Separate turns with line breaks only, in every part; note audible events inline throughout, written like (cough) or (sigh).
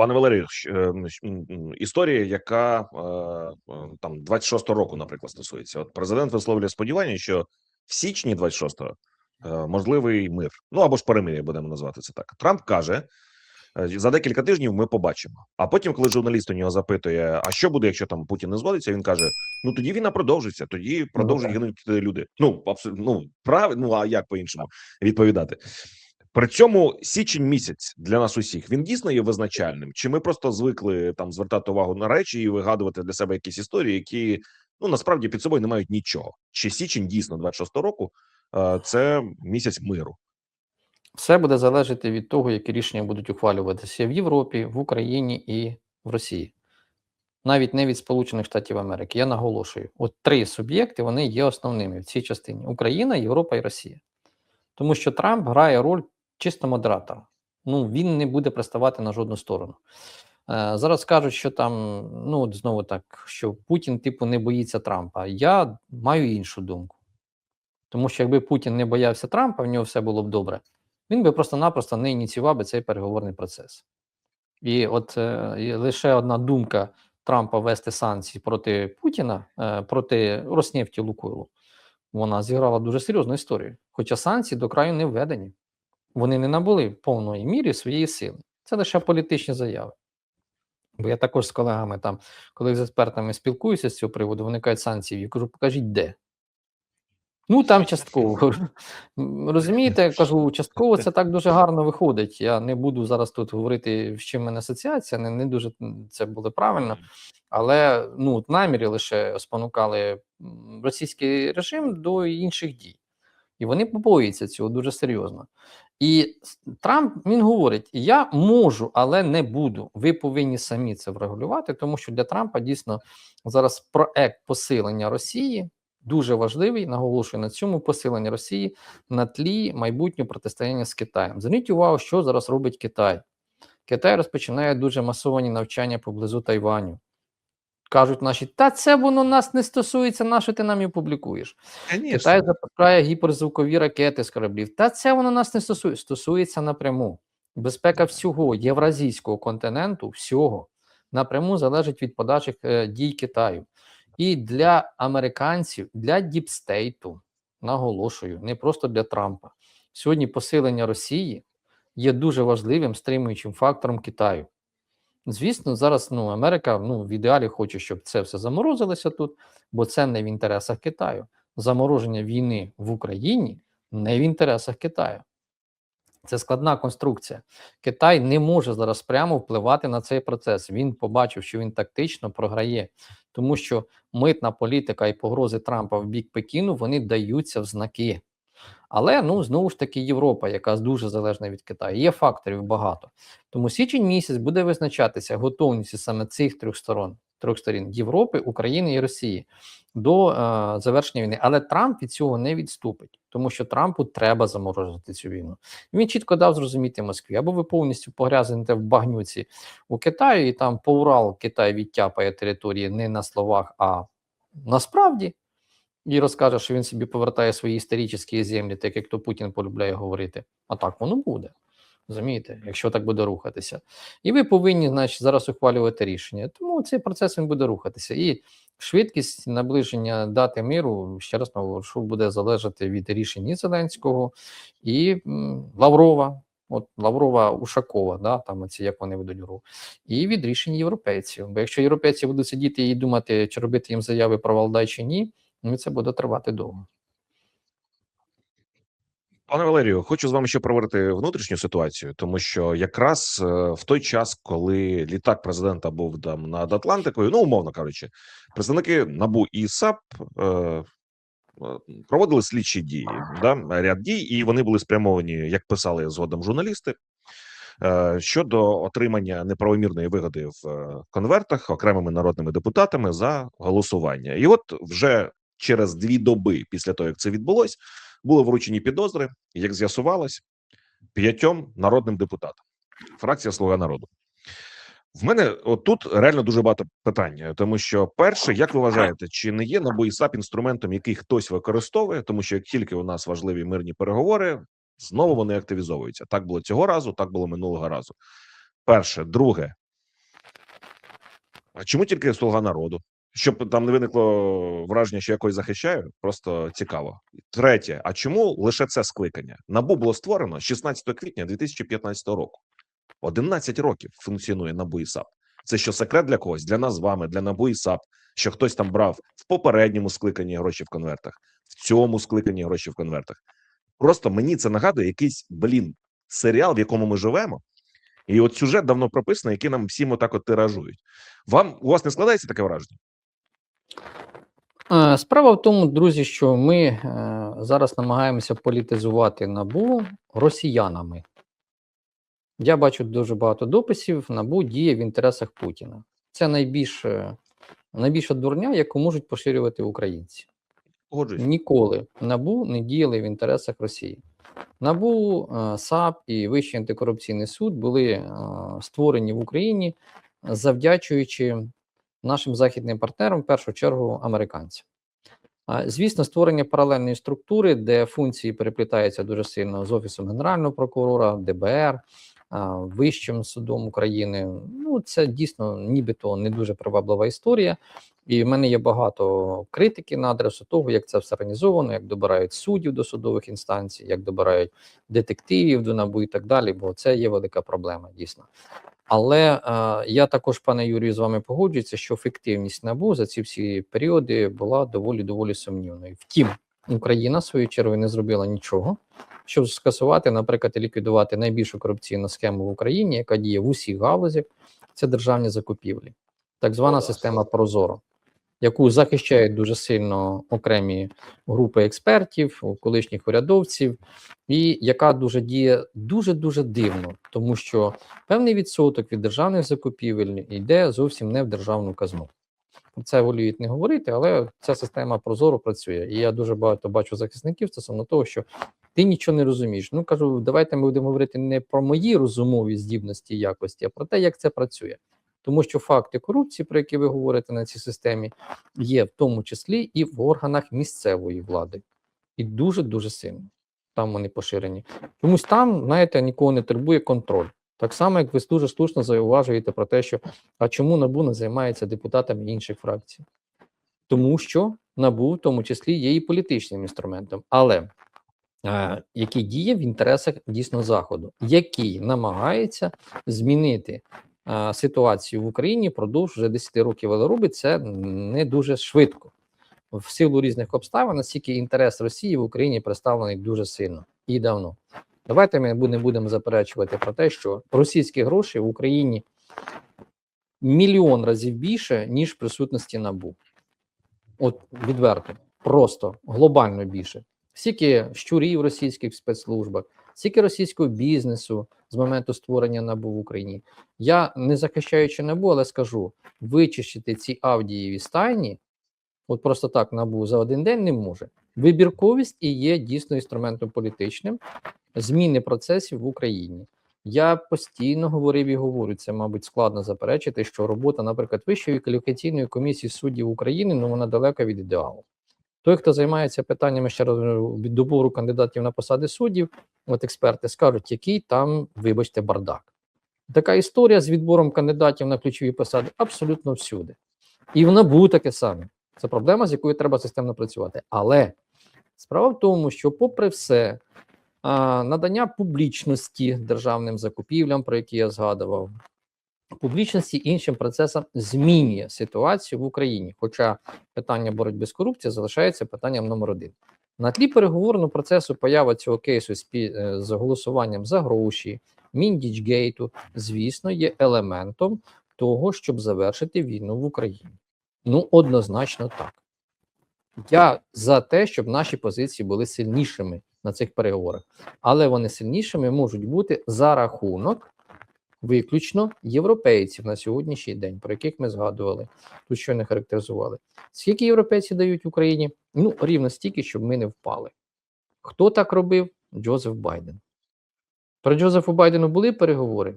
Пане Валерію, е, історія, яка е, е, там 26-го року, наприклад, стосується. От президент висловлює сподівання, що в січні 26-го е, можливий мир, ну або ж перемир'я, будемо назвати це так. Трамп каже. За декілька тижнів ми побачимо. А потім, коли журналіст у нього запитує, а що буде, якщо там Путін не згодиться, він каже: Ну тоді війна продовжиться, тоді продовжують
так.
гинути люди. Ну абсолютно ну прав, ну а як по іншому відповідати? При цьому січень місяць для нас усіх він дійсно є визначальним. Чи ми просто звикли там звертати увагу на речі і вигадувати для себе якісь історії, які ну насправді під собою не мають нічого? Чи січень дійсно 26-го року е, це місяць миру?
Все буде залежати від того, які рішення будуть ухвалюватися в Європі, в Україні і в Росії. Навіть не від Сполучених Штатів Америки. Я наголошую: от три суб'єкти вони є основними в цій частині: Україна, Європа і Росія. Тому що Трамп грає роль чисто модератора. Ну він не буде приставати на жодну сторону. Е, зараз кажуть, що там, ну от знову так, що Путін, типу, не боїться Трампа. Я маю іншу думку. Тому що якби Путін не боявся Трампа, в нього все було б добре, він би просто-напросто не ініціював би цей переговорний процес. І от е, лише одна думка Трампа ввести санкції проти Путіна, е, проти Роснефті Лукойлу, вона зіграла дуже серйозну історію. Хоча санкції до краю не введені. Вони не набули в повної мірі своєї сили. Це лише політичні заяви. Бо я також з колегами там, коли з експертами спілкуюся з цього приводу, виникають санкції. Я кажу, покажіть де. Ну там частково. Розумієте, я кажу, частково це так дуже гарно виходить. Я не буду зараз тут говорити, з чим мене асоціація, не, не дуже це було правильно. Але ну, от наміри лише спонукали російський режим до інших дій. І вони побоюються цього дуже серйозно. І Трамп він говорить: я можу, але не буду. Ви повинні самі це врегулювати, тому що для Трампа дійсно зараз проект посилення Росії дуже важливий. Наголошую на цьому посилення Росії на тлі майбутнього протистояння з Китаєм. Зверніть увагу, що зараз робить Китай. Китай розпочинає дуже масовані навчання поблизу Тайваню. Кажуть наші, та це воно нас не стосується, на що ти нам і публікуєш. Китай запускає гіперзвукові ракети з кораблів. Та це воно нас не стосується. Стосується напряму. Безпека всього євразійського континенту, всього напряму залежить від подальших е, дій Китаю. І для американців, для діпстейту, наголошую, не просто для Трампа. Сьогодні посилення Росії є дуже важливим стримуючим фактором Китаю. Звісно, зараз ну, Америка ну, в ідеалі хоче, щоб це все заморозилося тут, бо це не в інтересах Китаю. Замороження війни в Україні не в інтересах Китаю. Це складна конструкція. Китай не може зараз прямо впливати на цей процес. Він побачив, що він тактично програє, тому що митна політика і погрози Трампа в бік Пекіну вони даються в знаки. Але ну знову ж таки Європа, яка дуже залежна від Китаю, є факторів багато. Тому січень місяць буде визначатися готовність саме цих трьох сторон, трьох сторін Європи, України і Росії до е, завершення війни. Але Трамп від цього не відступить, тому що Трампу треба заморозити цю війну. Він чітко дав зрозуміти Москві, або ви повністю погрязнете в багнюці у Китаї, і там по Урал Китай відтяпає території не на словах, а насправді. І розкаже, що він собі повертає свої історичні землі, так як то Путін полюбляє говорити. А так воно буде. Розумієте, якщо так буде рухатися. І ви повинні, значить, зараз ухвалювати рішення. Тому цей процес він буде рухатися. І швидкість наближення дати миру, ще раз наголошу, буде залежати від рішень і Зеленського і Лаврова. От Лаврова Ушакова, да, там оці, як вони ведуть гру, і від рішень європейців. Бо якщо європейці будуть сидіти і думати, чи робити їм заяви про Валдай чи ні, ну це буде тривати довго.
Пане Валерію, хочу з вами ще проверити внутрішню ситуацію, тому що якраз е, в той час, коли літак президента був там над Атлантикою, ну умовно кажучи, представники набу і САП е, е, проводили слідчі дії, да, ряд дій, і вони були спрямовані, як писали згодом журналісти, е, щодо отримання неправомірної вигоди в конвертах окремими народними депутатами за голосування. І от вже через дві доби після того, як це відбулось, були вручені підозри, як з'ясувалось, п'ятьом народним депутатам. Фракція Слуга народу. В мене отут реально дуже багато питань, тому що перше, як ви вважаєте, чи не є НАБУ і САП інструментом, який хтось використовує, тому що як тільки у нас важливі мирні переговори, знову вони активізовуються. Так було цього разу, так було минулого разу. Перше, друге, А чому тільки слуга народу? Щоб там не виникло враження, що я когось захищаю, просто цікаво. Третє, а чому лише це скликання? Набу було створено 16 квітня 2015 року. 11 років функціонує НАБУ і САП. Це що секрет для когось? Для нас з вами, для НАБУ і САП, що хтось там брав в попередньому скликанні гроші в конвертах, в цьому скликанні гроші в конвертах. Просто мені це нагадує якийсь блін серіал, в якому ми живемо. І от сюжет давно прописаний, який нам всім отак от тиражують. Вам у вас не складається таке враження?
Е, Справа в тому, друзі, що ми е, зараз намагаємося політизувати набу росіянами. Я бачу дуже багато дописів. Набу діє в інтересах Путіна. Це найбільш, е, найбільша дурня, яку можуть поширювати українці.
Погоджуюсь.
Ніколи НАБУ не діяли в інтересах Росії. НАБУ, е, САП і Вищий антикорупційний суд були створені в Україні, завдячуючи нашим західним партнерам, в першу чергу американцям. Звісно, створення паралельної структури, де функції переплітаються дуже сильно з Офісом Генерального прокурора, ДБР, Вищим судом України. Ну, це дійсно нібито не дуже приваблива історія. І в мене є багато критики на адресу того, як це все організовано, як добирають суддів до судових інстанцій, як добирають детективів до набу і так далі, бо це є велика проблема, дійсно. Але е, я також, пане Юрію, з вами погоджуюся, що ефективність набу за ці всі періоди була доволі доволі сумнівною. Втім, Україна в свою чергу не зробила нічого, щоб скасувати, наприклад, і ліквідувати найбільшу корупційну схему в Україні, яка діє в усіх галузях, це державні закупівлі, так звана система Прозоро, яку захищають дуже сильно окремі групи експертів, колишніх урядовців, і яка дуже діє дуже дуже дивно, тому що певний відсоток від державних закупівель йде зовсім не в державну казну. Про це воліють не говорити, але ця система прозоро працює. І я дуже багато бачу захисників стосовно того, що ти нічого не розумієш. Ну кажу, давайте ми будемо говорити не про мої розумові здібності і якості, а про те, як це працює. Тому що факти корупції, про які ви говорите на цій системі, є в тому числі і в органах місцевої влади, і дуже дуже сильно там вони поширені. Чомусь там, знаєте, нікого не турбує контроль. Так само, як ви дуже слушно зауважуєте про те, що а чому НАБУ не займається депутатами інших фракцій? Тому що НАБУ, в тому числі, є і політичним інструментом, але е, який діє в інтересах дійсно Заходу, який намагається змінити е, ситуацію в Україні впродовж вже 10 років, але це не дуже швидко. В силу різних обставин, наскільки інтерес Росії в Україні представлений дуже сильно і давно. Давайте ми не будемо заперечувати про те, що російські гроші в Україні мільйон разів більше, ніж присутності НАБУ. От відверто, просто глобально більше. Скільки щурів російських спецслужбах, скільки російського бізнесу з моменту створення НАБУ в Україні. Я не захищаючи НАБУ, але скажу: вичищити ці Авдієві стайні, от просто так НАБУ за один день не може. Вибірковість і є дійсно інструментом політичним зміни процесів в Україні. Я постійно говорив і говорю, це, мабуть, складно заперечити, що робота, наприклад, Вищої кваліфікаційної комісії суддів України, ну вона далека від ідеалу. Той, хто займається питаннями ще раз від добору кандидатів на посади суддів, от експерти скажуть, який там, вибачте, бардак. Така історія з відбором кандидатів на ключові посади абсолютно всюди. І в НАБУ таке саме. Це проблема, з якою треба системно працювати. Але справа в тому, що, попри все, надання публічності державним закупівлям, про які я згадував, публічності іншим процесам змінює ситуацію в Україні. Хоча питання боротьби з корупцією залишається питанням номер один. На тлі переговорного процесу поява цього кейсу е, з голосуванням за гроші, Міндічгейту, звісно, є елементом того, щоб завершити війну в Україні. Ну, однозначно так. Я за те, щоб наші позиції були сильнішими на цих переговорах, але вони сильнішими можуть бути за рахунок виключно європейців на сьогоднішній день, про яких ми згадували, тут що не характеризували. Скільки європейці дають Україні? Ну, рівно стільки, щоб ми не впали. Хто так робив? Джозеф Байден. Про Джозефу Байдену були переговори?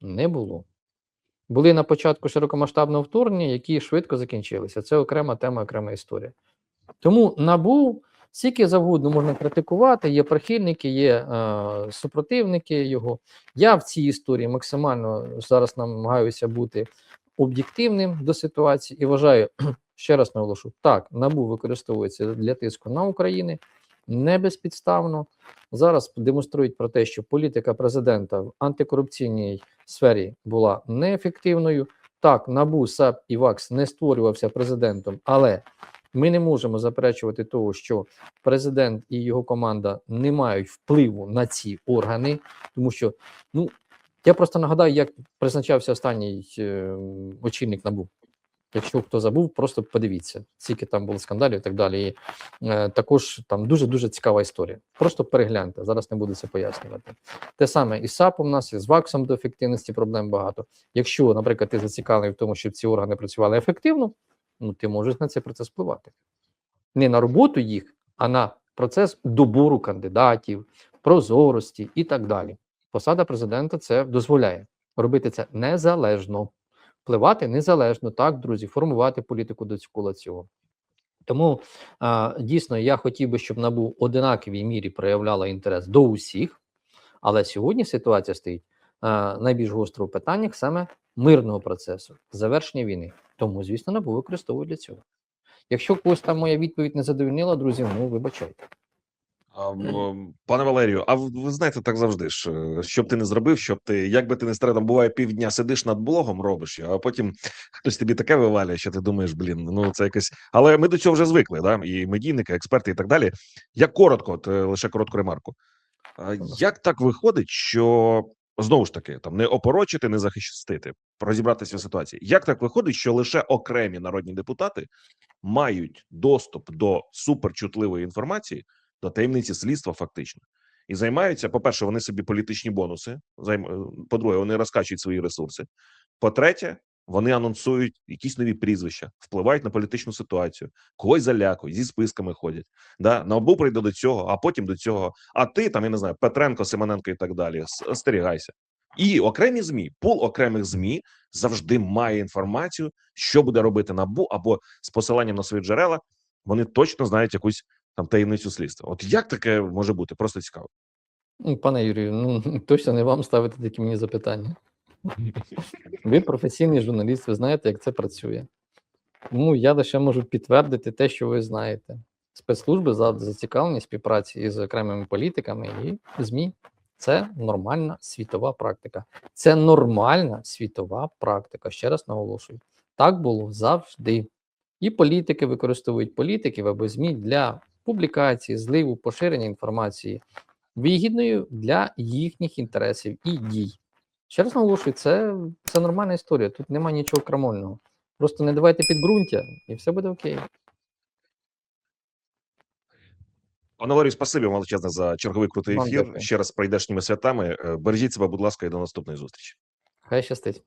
Не було. Були на початку широкомасштабного вторгнення, які швидко закінчилися. Це окрема тема, окрема історія. Тому набу скільки завгодно можна критикувати, є прихильники, є е, супротивники його. Я в цій історії максимально зараз намагаюся бути об'єктивним до ситуації і вважаю, (clears throat) ще раз наголошу, так, НАБУ використовується для тиску на Україну не безпідставно. Зараз демонструють про те, що політика президента в антикорупційній сфері була неефективною. Так, НАБУ, САП і ВАКС не створювався президентом, але ми не можемо заперечувати того, що президент і його команда не мають впливу на ці органи, тому що ну я просто нагадаю, як призначався останній е, очільник НАБУ. Якщо хто забув, просто подивіться, скільки там було скандалів і так далі. І, е, також там дуже дуже цікава історія. Просто перегляньте. Зараз не буду це пояснювати. Те саме і з САПом у нас, і з ВАКСом до ефективності проблем багато. Якщо, наприклад, ти зацікавлений в тому, щоб ці органи працювали ефективно, ну ти можеш на цей процес впливати. Не на роботу їх, а на процес добору кандидатів, прозорості і так далі. Посада президента це дозволяє робити це незалежно, впливати незалежно, так, друзі, формувати політику довкола цього. Тому а, дійсно я хотів би, щоб НАБУ в одинаковій мірі проявляла інтерес до усіх, але сьогодні ситуація стоїть а, найбільш гостро в питаннях саме мирного процесу, завершення війни. Тому, звісно, НАБУ використовує для цього. Якщо когось там моя відповідь не задовольнила, друзі, ну вибачайте.
А, Пане Валерію, а ви знаєте, так завжди ж, е, що б ти не зробив, щоб ти, як би ти не старе, там буває півдня сидиш над блогом, робиш його, а потім хтось тобі таке вивалює, що ти думаєш, блін, ну це якось. Але ми до цього вже звикли, да? і медійники, експерти і так далі. Я коротко, от, е, лише коротку ремарку. Як так виходить, що знову ж таки там не опорочити, не захистити, розібратися в ситуації? Як так виходить, що лише окремі народні депутати мають доступ до суперчутливої інформації? до таємниці слідства, фактично, і займаються. По-перше, вони собі політичні бонуси. е, По-друге, вони розкачують свої ресурси. По-третє, вони анонсують якісь нові прізвища, впливають на політичну ситуацію, когось залякують, зі списками ходять. Да? На обу прийде до цього, а потім до цього. А ти там я не знаю, Петренко, Симоненко і так далі. Остерігайся. І окремі змі, пул окремих змі завжди має інформацію, що буде робити набу або з посиланням на свої джерела. Вони точно знають якусь там таємницю слідства. От як таке може бути? Просто цікаво.
Ну, Пане Юрію, ну (laughs) точно не вам ставити такі мені запитання. Ви професійний журналіст, ви знаєте, як це працює. Тому я лише можу підтвердити те, що ви знаєте. Спецслужби зацікавлені співпраці із окремими політиками і ЗМІ. Це нормальна світова практика. Це нормальна світова практика. Ще раз наголошую. Так було завжди. І політики використовують політиків або ЗМІ для публікації, зливу, поширення інформації вигідною для їхніх інтересів і дій. Ще раз наголошую, це, це нормальна історія. Тут немає нічого крамольного. Просто не давайте підґрунтя, і все буде окей.
Пане Валерію, спасибі вам величезне за черговий крутий ефір. Ще раз прийдешніми святами. Е, Бережіть себе, будь ласка, і до наступної зустрічі.
Хай щастить.